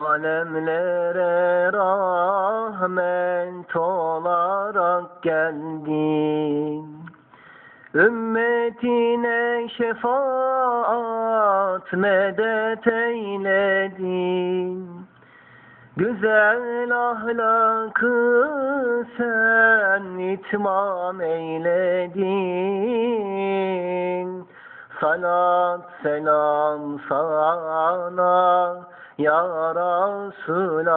Alemlere rahmet olarak geldin. Ümmetine şefaat medet eyledin. Güzel ahlakı sen itmam eyledin. Salat selam sana ya Resulallah.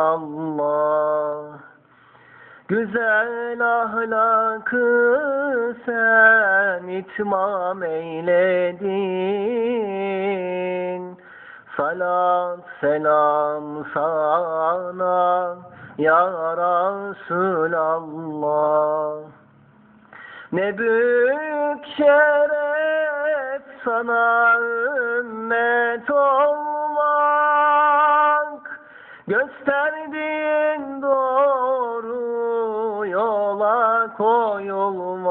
Güzel ahlakı sen itmam eyledin. Salat selam sana ya Resulallah. Ne büyük şeref sana ümmet olmak Gösterdiğin doğru yola koyulmak.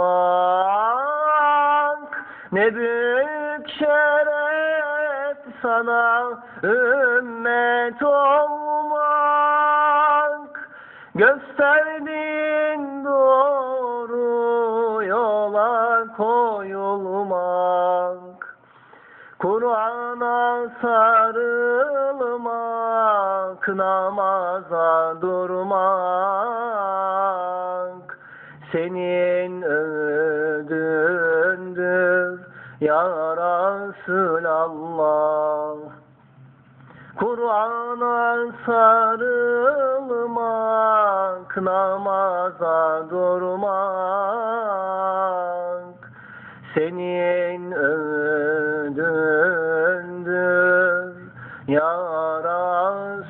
Ne büyük şeref sana ümmet olmak Gösterdiğin doğru yola koyulmak Kur'an'a sarılmak, namaza durmak senin ödündür ya Resulallah. Kur'an'a sarılmak, namaza durmak senin Ya Rasulallah